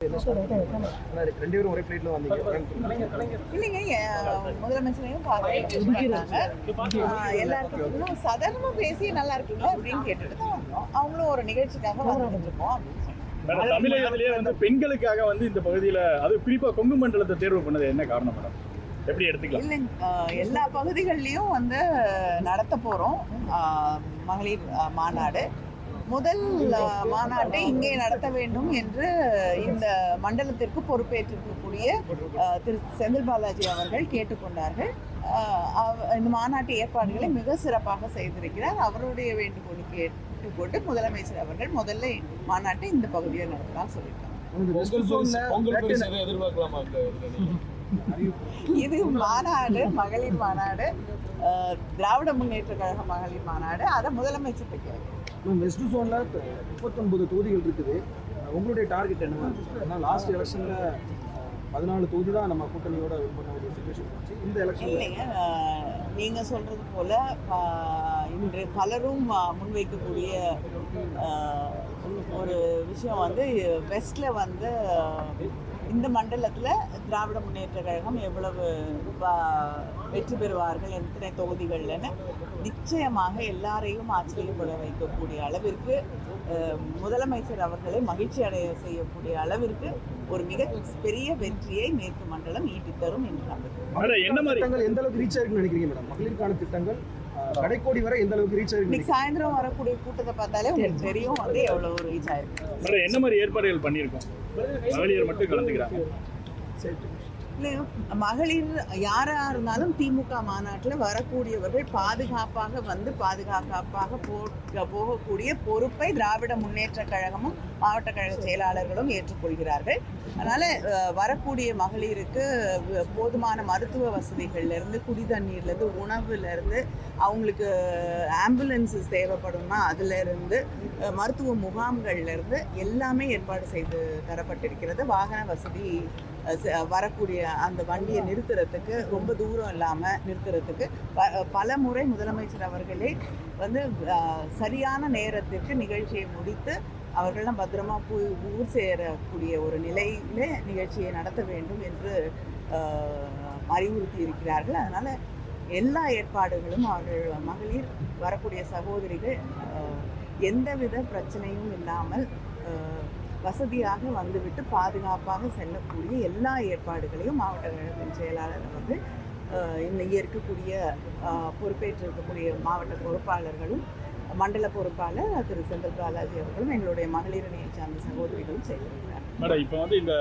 ஆனா ரெண்டு பேரும் ஒரே ஃபிளைட்ல வந்தீங்க இல்லைங்க எ- முதலமைச்சரையும் பார்த்தாங்க எல்லாருக்கும் சாதாரணமா பேசி நல்லா இருக்கீங்களா அப்படின்னு கேட்டுட்டு தான் வந்தோம் அவங்களும் ஒரு நிகழ்ச்சிக்காக வந்துட்டு இருக்கோம் அப்படின்னு சொன்னாங்க. மேடம் தமிழகத்திலேயே வந்து பெண்களுக்காக வந்து இந்த பகுதியில அது குறிப்பா கொங்கு மண்டலத்தை தேர்வு பண்ணது என்ன காரணம் மேடம் எப்படி எடுத்துக்கலாம் இல்லைங்க எல்லா பகுதிகள்லயும் வந்து நடத்த போறோம் மகளிர் மாநாடு முதல் மாநாட்டை இங்கே நடத்த வேண்டும் என்று இந்த மண்டலத்திற்கு பொறுப்பேற்றிருக்கக்கூடிய திரு செந்தில் பாலாஜி அவர்கள் கேட்டுக்கொண்டார்கள். இந்த மாநாட்டு ஏற்பாடுகளை மிக சிறப்பாக செய்திருக்கிறார். அவருடைய வேண்டுகோளுக்கு ஏற்றுக்கொண்டு முதலமைச்சர் அவர்கள் முதல்ல மாநாட்டை இந்த பகுதியில் நடத்தலாம் சொல்லியிருக்காங்க? இது மாநாடு மகளிர் மாநாடு திராவிட முன்னேற்ற கழக மகளிர் மாநாடு. அதை முதலமைச்சர் கேட்கிறேன் வெஸ்ட் ஜோனில் முப்பத்தொன்பது தொகுதிகள் இருக்குது. உங்களுடைய டார்கெட் என்ன ஏன்னா லாஸ்ட் எலெக்ஷனில் பதினாலு தொகுதி தான் நம்ம கூட்டணியோட வின் பண்ண வேண்டிய சுச்சுவேஷன் இருந்துச்சு. இந்த எலெக்ஷன் இல்லைங்க நீங்கள் சொல்கிறது போல் இன்று பலரும் முன்வைக்கக்கூடிய ஒரு விஷயம் வந்து வெஸ்ட்ல வந்து இந்த மண்டலத்தில் திராவிட முன்னேற்ற கழகம் எவ்வளவு வெற்றி பெறுவார்கள் எத்தனை தொகுதிகள்னு நிச்சயமாக எல்லாரையும் ஆச்சரியப்பட வைக்கக்கூடிய அளவிற்கு முதலமைச்சர் அவர்களை மகிழ்ச்சி அடைய செய்யக்கூடிய அளவிற்கு ஒரு மிக பெரிய வெற்றியை மேற்கு மண்டலம் ஈட்டி தரும் என்று நம்புகிறேன் என்ன மாதிரி? எந்த அளவுக்கு ரீச் ஆயிருக்குன்னு நினைக்கிறீங்க மேடம் மகளிருக்கான திட்டங்கள் கடைக்கோடி வரை எந்த அளவுக்கு ரீச் ஆயிருக்கு இன்னைக்கு சாயந்தரம் வரக்கூடிய கூட்டத்தை பார்த்தாலே உங்களுக்கு தெரியும் வந்து எவ்வளவு ரீச் ஆயிருக்கு. என்ன மாதிரி ஏற்பாடுகள் பண்ணியிருக்கோம்? மகளிர் மட்டும் கலந்துக்கிறாங்க. மகளிர் யாரா இருந்தாலும் திமுக மாநாட்டில் வரக்கூடியவர்கள் பாதுகாப்பாக வந்து பாதுகாப்பாக போ- போகக்கூடிய பொறுப்பை திராவிட முன்னேற்ற கழகமும் மாவட்ட கழக செயலாளர்களும் ஏற்றுக்கொள்கிறார்கள். அதனால வரக்கூடிய மகளிருக்கு போதுமான மருத்துவ வசதிகள்ல இருந்து குடி தண்ணீர்ல இருந்து உணவுல இருந்து அவங்களுக்கு ஆம்புலன்ஸஸ் தேவைப்படும்னா அதுல இருந்து மருத்துவ முகாம்கள்ல இருந்து எல்லாமே ஏற்பாடு செய்து தரப்பட்டிருக்கிறது. வாகன வசதி வரக்கூடிய அந்த வண்டியை நிறுத்துறதுக்கு ரொம்ப தூரம் இல்லாமல் நிறுத்துறதுக்கு ப- பல முறை முதலமைச்சர் அவர்களே வந்து சரியான நேரத்திற்கு நிகழ்ச்சியை முடித்து அவர்கள்லாம் பத்திரமா போய் ஊர் சேரக்கூடிய ஒரு நிலையிலே நிகழ்ச்சியை நடத்த வேண்டும் என்று அறிவுறுத்தி இருக்கிறார்கள் அதனால் எல்லா ஏற்பாடுகளும் அவர்கள் மகளிர் வரக்கூடிய சகோதரிகள் எந்தவித பிரச்சனையும் இல்லாமல் வசதியாக வந்துவிட்டு பாதுகாப்பாக செல்லக்கூடிய எல்லா ஏற்பாடுகளையும் மாவட்ட கழகத்தின் செயலாளர் வந்து அஹ், இன்னைக்கு இருக்கக்கூடிய பொறுப்பேற்றிருக்கக்கூடிய மாவட்ட பொறுப்பாளர்களும் மண்டல பொறுப்பாளர் திரு செந்தில் பாலாஜி அவர்களும் எங்களுடைய மகளிர் அணியை சார்ந்த சகோதரிகளும் செய்திருக்கிறார் மேடம் இப்போ வந்து இந்த